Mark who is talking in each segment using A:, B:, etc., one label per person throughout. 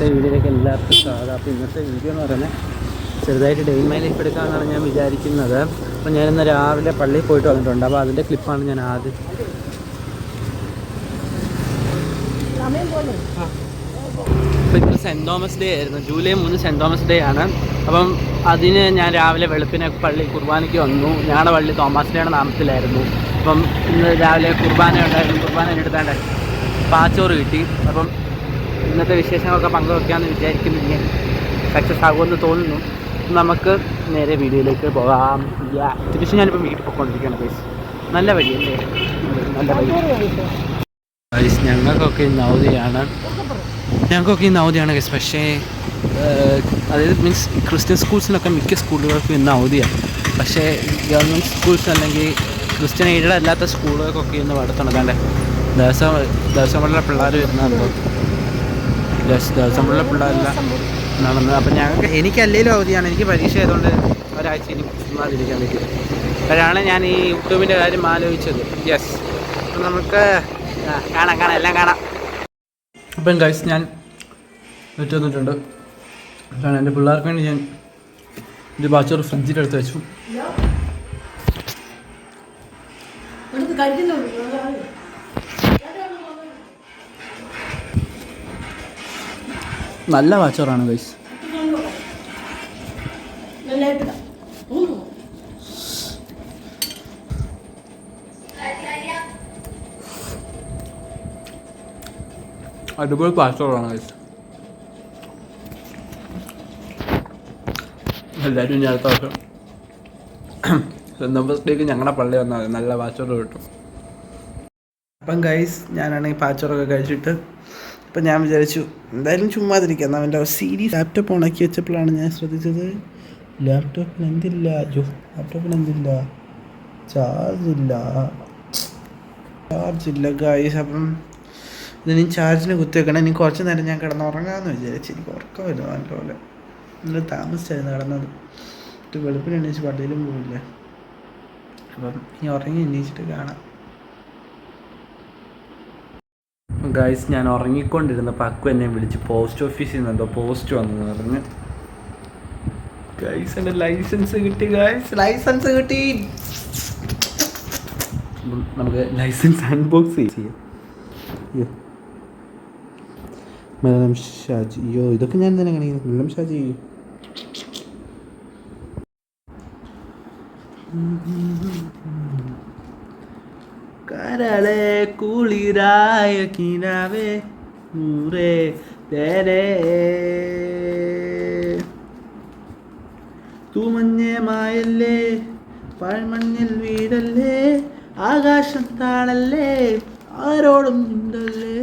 A: ഇന്നത്തെ വീഡിയോയിലേക്ക് എല്ലാവർക്കും സ്വാഗതം. അപ്പോൾ ഇന്നത്തെ വീഡിയോ എന്ന് പറയുന്നത് ചെറുതായിട്ട് ഡെയിൻ മൈ ലൈഫ് എടുക്കാമെന്നാണ് ഞാൻ വിചാരിക്കുന്നത്. അപ്പോൾ ഞാനിന്ന് രാവിലെ പള്ളിയിൽ പോയിട്ട് വന്നിട്ടുണ്ട്. അപ്പോൾ അതിന്റെ ക്ലിപ്പാണ് ഞാൻ ആദ്യം അപ്പോൾ ഇന്ന് സെന്റ് തോമസ് ഡേ ആയിരുന്നു. ജൂലൈ മൂന്ന് സെന്റ് തോമസ് ഡേ ആണ്. അപ്പം അതിന് ഞാൻ രാവിലെ വെളുപ്പിനെ പള്ളി കുർബാനയ്ക്ക് വന്നു. ഞങ്ങളുടെ പള്ളി തോമസ് ഡേയുടെ നാമത്തിലായിരുന്നു. അപ്പം ഇന്ന് രാവിലെ കുർബാന ഉണ്ടായിരുന്നു കുർബാന എടുത്താണ്ട് പാച്ചോറ് കിട്ടി. അപ്പം ഇന്നത്തെ വിശേഷങ്ങളൊക്കെ പങ്കുവെക്കാമെന്ന് വിചാരിക്കുന്നു ഞാൻ സക്സസ് ആകുമെന്ന് തോന്നുന്നു. നമുക്ക് നേരെ വീഡിയോയിലേക്ക് പോകാം. തിരിച്ച് ഞാനിപ്പോൾ വീട്ടിൽ പോയിക്കൊണ്ടിരിക്കുകയാണ് ഗൈസ് നല്ല വഴിയല്ലേ? നല്ല വഴി. ഗൈസ് ഞങ്ങൾക്കൊക്കെ ഇന്ന് അവധിയാണ് ഞങ്ങൾക്കൊക്കെ ഇന്ന് അവധിയാണ് ഗൈസ് പക്ഷേ അതായത് മീൻസ് ക്രിസ്ത്യൻ സ്കൂൾസിലൊക്കെ മിക്ക സ്കൂളുകൾക്കും ഇന്ന് അവധിയാണ് പക്ഷേ ഗവൺമെന്റ് സ്കൂൾസ് അല്ലെങ്കിൽ ക്രിസ്ത്യൻ എയ്ഡഡ് അല്ലാത്ത സ്കൂളുകൾക്കൊക്കെ ഇന്ന് പഠിത്തണക്കാണ്ട് ദിവസം ദിവസമുള്ള പിള്ളേർ വരുന്നുണ്ടോ ദിവസമുള്ള പിള്ളേരെല്ലാം. നടന്നത്. അപ്പം ഞങ്ങൾക്ക് എനിക്കല്ലേലും അവധിയാണ്. എനിക്ക് പരീക്ഷ ആയതുകൊണ്ട് ഒരാഴ്ച ഇനി ചുമ്മാതിരിക്കാൻ പറ്റും അപ്പോഴാണ് ഞാൻ ഈ യൂട്യൂബിന്റെ കാര്യം ആലോചിച്ചത്. യെസ് അപ്പം നമുക്ക് കാണാം കാണാം എല്ലാം കാണാം. അപ്പം ഗൈസ് ഞാൻ വെച്ച് വന്നിട്ടുണ്ട്. കാരണം എന്റെ പിള്ളേർക്ക് വേണ്ടി ഞാൻ ഇത് ബാച്ചോറ് ഫ്രിഡ്ജിലെടുത്ത് വെച്ചു.
B: കഴിക്കുന്നുണ്ട്
A: നല്ല വാച്ചറാണ് ഗൈസ്. അടിപൊളി ബാച്ചോറാണ് ഗൈസ് എല്ലാവരും ഞാൻ അടുത്ത വർഷം. സ്വന്തം ഫസ്റ്റേക്ക് ഞങ്ങളുടെ പള്ളി വന്നാൽ നല്ല പാച്ചോറ് കിട്ടും. അപ്പം ഗൈസ് ഞാനാണെങ്കിൽ പാച്ചറൊക്കെ കഴിച്ചിട്ട്. അപ്പം ഞാൻ വിചാരിച്ചു എന്തായാലും ചുമ്മാതിരിക്കാം. എന്നാൽ അവന്റെ സീരീസ് ലാപ്ടോപ്പ് ഉണക്കി വെച്ചപ്പോഴാണ് ഞാൻ ശ്രദ്ധിച്ചത്. ലാപ്ടോപ്പിന് എന്തില്ല? അയ്യോ ലാപ്ടോപ്പിന് എന്തില്ല? ചാർജ് ഇല്ല. ചാർജ് ഇല്ല ഗൈസ് അപ്പം ഇതിനി ചാർജിന് കുത്തിവെക്കണം. ഇനി കുറച്ച് നേരം ഞാൻ കിടന്ന് ഉറങ്ങാമെന്ന് വിചാരിച്ചു. എനിക്ക് ഉറക്കം വരുന്നു നല്ലപോലെ നല്ല താമസിച്ചായിരുന്നു കിടന്നത്. വെളുപ്പിന് എണീച്ച് പള്ളിയിലും പോയില്ല. അപ്പം ഇനി ഉറങ്ങി എണീച്ചിട്ട് കാണാം. ഗൈസ് ഞാൻ ഉറങ്ങിക്കൊണ്ടിരുന്നപ്പോൾ അക്കു എന്നെ വിളിച്ച് പോസ്റ്റ് ഓഫീസിൽ നിന്ന് എന്തോ പോസ്റ്റ് വന്നു പറഞ്ഞ്. ഗൈസ് എന്റെ ലൈസൻസ് കിട്ടി ഗൈസ് ലൈസൻസ് കിട്ടി. നമുക്ക് ലൈസൻസ് അൺബോക്സ് ചെയ്യാം. മലയാളം ഷാജി അയ്യോ ഇതൊക്കെ ഞാൻ തന്നെ കാണിക്കുന്നത് മലയാളം ഷാജി. കരളെ കുളിരായ കിനാവേ നൂറേ തേരേ. തൂമഞ്ഞമായല്ലേ പാഴ്മണ്ണിൽ വീടല്ലേ ആകാശം താളല്ലേ ആരോടും ഉണ്ടല്ലേ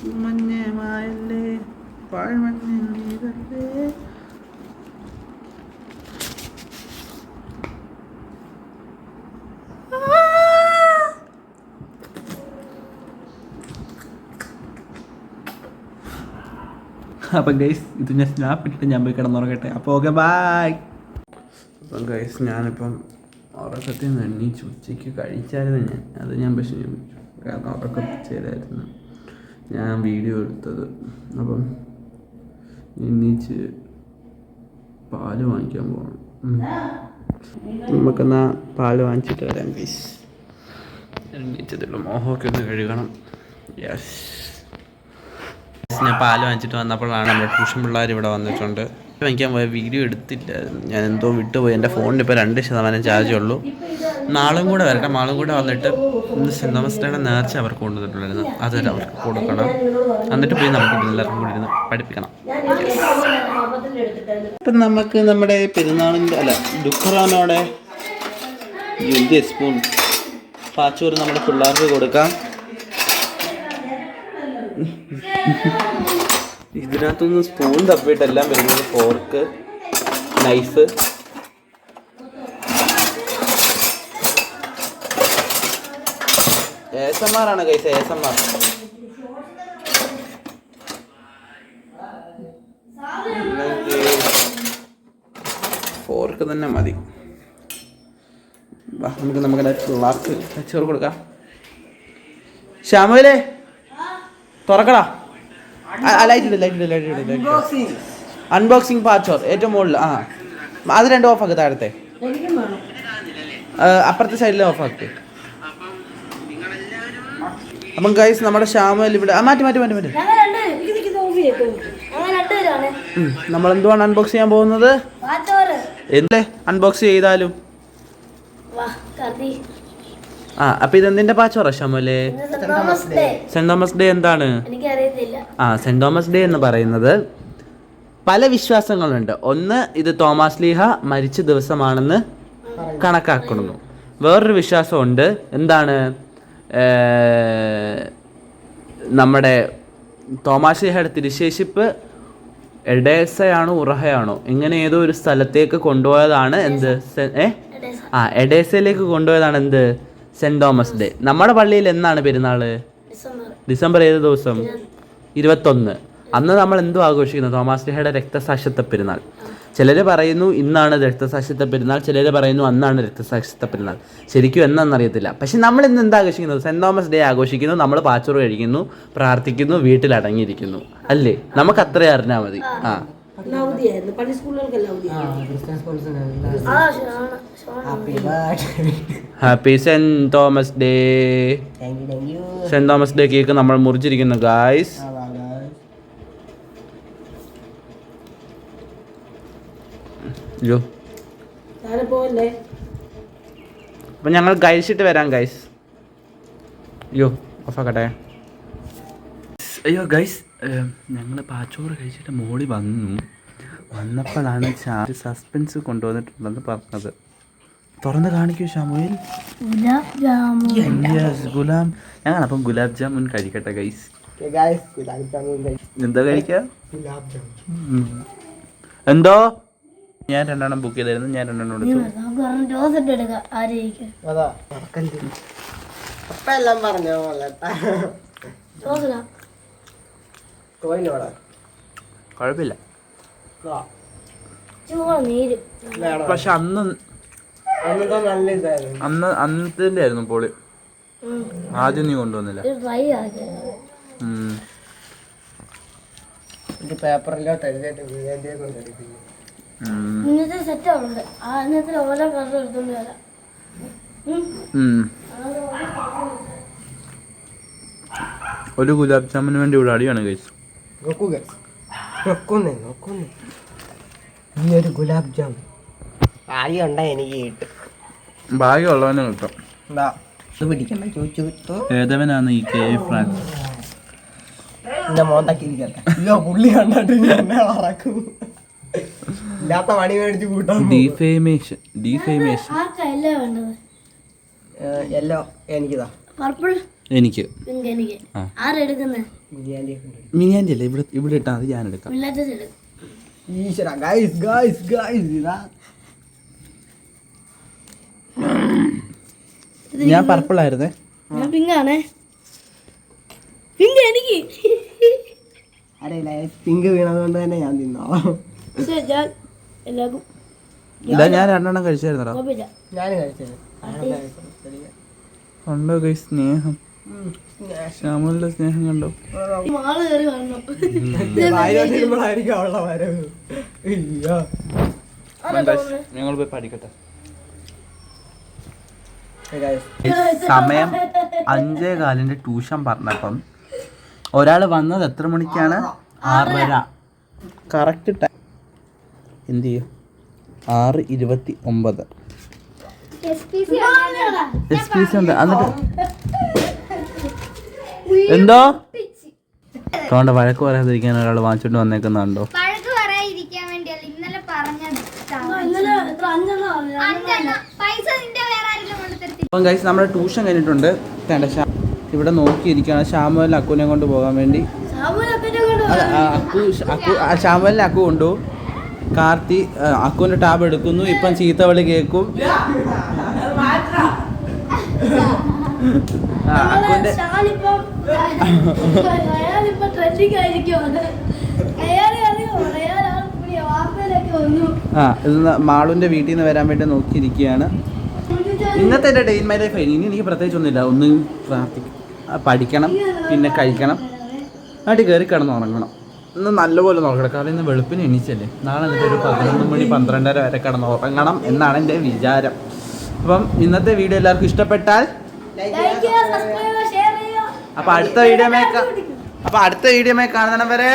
A: തൂമഞ്ഞേ മായല്ലേ പാഴ്മണ്ണിൽ വീടല്ലേ. അപ്പം ഗൈസ് ഇത് ഞാൻ സ്നാപ്പ് ഞാൻ പോയി കിടന്നുറങ്ങട്ടെ അപ്പോൾ ഓക്കെ ബായ് അപ്പം ഗൈസ് ഞാനിപ്പം ഉറക്കത്തിൽ നിന്ന് എണ്ണീച്ചു ഉച്ചയ്ക്ക് കഴിച്ചായിരുന്നു ഞാൻ. അത് ഞാൻ പക്ഷേ കാരണം ഉറക്കം ചെയ്തായിരുന്നു ഞാൻ വീഡിയോ എടുത്തത്. അപ്പം എണ്ണീച്ച് പാൽ വാങ്ങിക്കാൻ പോകണം. നമുക്കെന്നാ പാൽ വാങ്ങിച്ചിട്ട് വരാം ഗൈസ് എണ്ണീച്ചതുള്ള മോഹമൊക്കെ ഒന്ന് കഴുകണം. യെസ് ഞാൻ പാൽ വാങ്ങിച്ചിട്ട് വന്നപ്പോഴാണ് നമ്മുടെ ട്യൂഷൻ പിള്ളേർ ഇവിടെ വന്നിട്ടുണ്ട്. എനിക്ക് ഞാൻ വീഡിയോ എടുത്തില്ല ഞാൻ എന്തോ വിട്ടുപോയി. എന്റെ ഫോണിന് ഇപ്പോൾ രണ്ട് ശതമാനം ചാർജ് ഉള്ളൂ. നാളും കൂടെ വരട്ടെ. നാളും കൂടെ വന്നിട്ട് ഇന്ന് സെന്റ് തോമസ് ഡേയുടെ നേർച്ച അവർക്ക് കൊണ്ടുവന്നിട്ടുണ്ടായിരുന്നു അതൊരു അവർക്ക് കൊടുക്കണം. എന്നിട്ട് പോയി നമുക്ക് എല്ലാവർക്കും കൂടി ഇരുന്ന് പഠിപ്പിക്കണം. ഇപ്പം നമുക്ക് നമ്മുടെ പെരുന്നാളിന്റെ അല്ല ദുഃഖറാനോടെ എന്ത് സ്പൂൺ പാച്ചൂർ നമ്മുടെ പിള്ളേർക്ക് കൊടുക്കാം. ഇതിനകത്തൊന്ന് സ്പൂൺ തപ്പിയിട്ടെല്ലാം വരുന്നത് ഫോർക്ക് നൈഫ് ഏസന്മാരാണ് കൈസ് ഏസന്മാർ ഫോർക്ക് തന്നെ മതി. നമുക്ക് നമുക്ക് പിള്ളേർക്ക് ചോറ് കൊടുക്കാം. ശ്യാമലേ തുറക്കടാ. Light light light light unboxing പാച്ചോർ ഏറ്റവും മുകളിൽ ആ. അത് രണ്ട് ഓഫ് ആക്ക് താഴത്തെ. അപ്പുറത്തെ സൈഡിൽ ഓഫ് ആക്ക്. അപ്പം ഗൈസ് നമ്മുടെ ശ്യാമൽ ഇവിടെ ആ മാറ്റി മാറ്റി മാറ്റി മാറ്റി. നമ്മൾ എന്തുവാണ് അൺബോക്സ് ചെയ്യാൻ പോകുന്നത്? എന്തേ അൺബോക്സ് ചെയ്താലും? ആ അപ്പൊ ഇത് എന്തിന്റെ പാച്ചോറ
B: ഇന്ന് സെന്റ് തോമസ് ഡേ
A: എന്താണ്? ആ സെന്റ് തോമസ് ഡേ എന്ന് പറയുന്നത് പല വിശ്വാസങ്ങളുണ്ട്. ഒന്ന് ഇത് തോമസ് ലീഹ മരിച്ച ദിവസമാണെന്ന് കണക്കാക്കുന്നു. വേറൊരു വിശ്വാസമുണ്ട്. എന്താണ്? നമ്മുടെ തോമാസ് ലീഹയുടെ തിരുശേഷിപ്പ് എഡേസയാണോ ഉറഹയാണോ? ഇങ്ങനെ ഏതോ ഒരു സ്ഥലത്തേക്ക് കൊണ്ടുപോയതാണ് എന്ത്? ഏ? ആ എഡേസയിലേക്ക് കൊണ്ടുപോയതാണ് എന്ത്? സെന്റ് തോമസ് ഡേ നമ്മുടെ പള്ളിയിൽ എന്നാണ് പെരുന്നാൾ
B: ഡിസംബർ.
A: ഏത് ദിവസം? ഇരുപത്തൊന്ന്. അന്ന് നമ്മൾ എന്തോ ആഘോഷിക്കുന്നത് തോമസ് ഡേയുടെ രക്തസാക്ഷിത്വ പെരുന്നാൾ. ചിലർ പറയുന്നു ഇന്നാണ് രക്തസാക്ഷിത്വ പെരുന്നാൾ. ചിലർ പറയുന്നു അന്നാണ് രക്തസാക്ഷിത്വ പെരുന്നാൾ. ശരിക്കും എന്നാണെന്നറിയത്തില്ല പക്ഷെ നമ്മൾ ഇന്ന് എന്താ ആഘോഷിക്കുന്നത് സെന്റ് തോമസ് ഡേ ആഘോഷിക്കുന്നു നമ്മൾ പാച്ചോറ് കഴിക്കുന്നു പ്രാർത്ഥിക്കുന്നു വീട്ടിൽ അടങ്ങിയിരിക്കുന്നു അല്ലേ? നമുക്ക് അത്രയും അറിഞ്ഞാൽ മതി. ആ.
B: അവധിയായിരുന്നു പള്ളി സ്കൂളുകൾക്കെല്ലാം അവധിയായിരുന്നു
A: happy Saint Thomas Day Saint Thomas Day cake നമ്മൾ മുറിച്ചിരിക്കുന്നു ഗായ്സ് അപ്പം ഞങ്ങൾ കഴിച്ചിട്ട് വരാം ഗൈസ് അയ്യോ ഓഫാക്കട്ടെ അയ്യോ ഗൈസ് ഞങ്ങൾ പാച്ചോറ് കഴിച്ചിട്ട് മോളി വന്നു. വന്നപ്പോഴാണ് ചാ- സസ്പെൻസ് കൊണ്ടുവന്നിട്ടുണ്ടെന്ന് പറഞ്ഞത്. തുറന്ന് കാണിക്കൂ ഷാമുയിൽ
B: ഗുലാബ് ഞങ്ങൾ
A: അപ്പം ഗുലാം. ഞങ്ങളപ്പം ഗുലാബ് ജാമുൻ കഴിക്കട്ടെ ഗൈസ് എന്താ കഴിക്കുക ഉം. എന്തോ? ഞാൻ രണ്ടെണ്ണം ബുക്ക് ചെയ്തായിരുന്നു ഞാൻ രണ്ടെണ്ണം എടുത്തു.
B: എല്ലാം ഒരെണ്ണം ടോസ് ഇട്ട് എടുക്കാം ആരെയും
C: അതാ അപ്പ എല്ലാം പറഞ്ഞോ
A: കുഴപ്പമില്ല. പക്ഷെ അന്ന് അന്ന് അന്നത്തെ ആയിരുന്നു പോളി. ആദ്യം നീ കൊണ്ടുവന്നില്ല.
C: പേപ്പറിലോട്ട് എഴുതിയിട്ട് കൊണ്ടെടുക്കുന്നു.
B: ഇന്നത്തെ സെറ്റ് ഉണ്ട് ആ ഇന്നത്തെ ഓരോ കളർ എടുത്തോണ്ട് വരാം.
A: ഒരു ഗുലാബ് ജാമിന് വേണ്ടി ഇവിടെ അടിയാണ് കഴിച്ചു
C: നോക്കൂ ഗൈസ് നോക്കുന്നേ നോക്കുന്നേ ഈ ഒരു ഗുലാബ് ജാം ആദ്യം ഉണ്ടാ എനിക്ക് കിട്ടും.
A: ഭാഗ്യമുള്ളവനെ കിട്ടും.
C: എന്താ ഇത് പിടിക്കണ്ട ചോദിച്ചു കിട്ടു
A: ഏതവനാണ് ഈ കെ. ഫ്രാൻസ്
C: എന്റെ മോന്താക്കി ഇരിക്കട്ടെ. ഇല്ലോ പുള്ളി കണ്ടിട്ട് ഞാൻ എന്നെ മറക്കും ഇല്ലാത്ത പണി മേടിച്ച് കൂട്ടാൻ
A: ഡിഫേമേഷൻ ഡിഫേമേഷൻ
B: ആർക്കാ എല്ലാം വേണ്ടത്
C: എല്ലോ എനിക്കിതാ.
B: പർപ്പിൾ
A: എനിക്ക്. മിനിയാന്റെ അല്ലേ ഇവിടെ ഇവിടെ ഇട്ടാൽ മതി ഞാൻ എടുക്കാം.
B: പിള്ളേരുടെ എടുക്കും.
C: ഈശ്വര ഗൈസ് ഗൈസ് ഗൈസ് ഇതാ.
A: ഞാൻ പർപ്പിൾ ആയിരുന്നേ.
B: പിങ്ക് എനിക്ക്.
C: അറിയില്ല പിങ്ക് വീണതുകൊണ്ട് തന്നെ ഞാൻ
B: തിന്നോ. എല്ലാവർക്കും
A: ഇതാ ഞാൻ രണ്ടെണ്ണം കഴിച്ചായിരുന്നടാ.
B: ഞാൻ
C: ഞാനും കഴിച്ചത്.
A: കണ്ടോ കൈ സ്നേഹം? ശ്യാമലിന്റെ സ്നേഹം കണ്ടോ? ഞങ്ങൾ പോയി പഠിക്കട്ടെ. സമയം അഞ്ചേ കാലിന്റെ ട്യൂഷൻ പറഞ്ഞപ്പം ഒരാൾ വന്നത് എത്ര മണിക്കാണ്? ആറര. കറക്റ്റ് ടൈം എന്ത് ചെയ്യും? ആറ് ഇരുപത്തി ഒമ്പത്. എസ് പി സി ഉണ്ട്. എന്നിട്ട് എന്തോ? തോണ്ട വഴക്ക് പറയാതിരിക്കാൻ ഒരാൾ വാങ്ങിച്ചോണ്ട് വന്നേക്കുന്നുണ്ടോ?
D: വഴക്ക് പറയാതിരിക്കാൻ വേണ്ടിയല്ല ഇന്നലെ പറഞ്ഞത്
B: ഇന്നലെ എത്ര അഞ്ചെണ്ണം ആണ്.
D: പൈസ നിന്റെ വേറെ ആരെങ്കിലും കൊണ്ട് തരത്തി
A: അപ്പം കഴിച്ച് നമ്മുടെ ട്യൂഷൻ കഴിഞ്ഞിട്ടുണ്ട്. വേണ്ട ഇവിടെ നോക്കിയിരിക്കുകയാണ്. ശ്യാമുവലിന് അക്കുവിനെ കൊണ്ട് പോകാൻ വേണ്ടി. അക്കു അക്കു ശ്യാമുവലിന് അക്കു കൊണ്ടു. കാർത്തി അക്കുവിന്റെ അക്കുവിന്റെ ടാബ് എടുക്കുന്നു. ഇപ്പം ചീത്തവളി കേൾക്കും. അക്കുവിന്റെ
B: അയാളിപ്പം ട്രെൻഡിങ് ആയിരിക്കും അത് അയാളെ അറിയോ? അയാളാണ് പുതിയ വാർത്തയിലൊക്കെ വന്നു.
A: ആ ഇത് മാളുന്റെ മാളുവിന്റെ വീട്ടിൽ നിന്ന് വരാൻ വേണ്ടി നോക്കിയിരിക്കുകയാണ്. ഇന്നത്തെ എന്റെ ഡേ ഇൻ മൈ ലൈഫ് ഇനി എനിക്ക് പ്രത്യേകിച്ച് ഒന്നുമില്ല ഒന്ന് പ്രാർത്ഥിക്കും പഠിക്കണം പിന്നെ കഴിക്കണം. നാട്ടിൽ കയറി കിടന്ന് ഉറങ്ങണം. ഇന്ന് നല്ലപോലെ നോക്കണം കാരണം ഇന്ന് വെളുപ്പിന് എണീച്ചല്ലേ? നാളെ എന്നിട്ട് ഒരു പതിനൊന്ന് മണി പന്ത്രണ്ടര വരെ കിടന്ന് ഉറങ്ങണം എന്നാണ് എന്റെ വിചാരം. അപ്പം ഇന്നത്തെ വീഡിയോ എല്ലാവർക്കും ഇഷ്ടപ്പെട്ടാൽ
B: ലൈക്ക് ചെയ്യുക
A: അപ്പൊ അടുത്ത വീഡിയോ അപ്പൊ അടുത്ത വീഡിയോ കാണുന്ന വരെ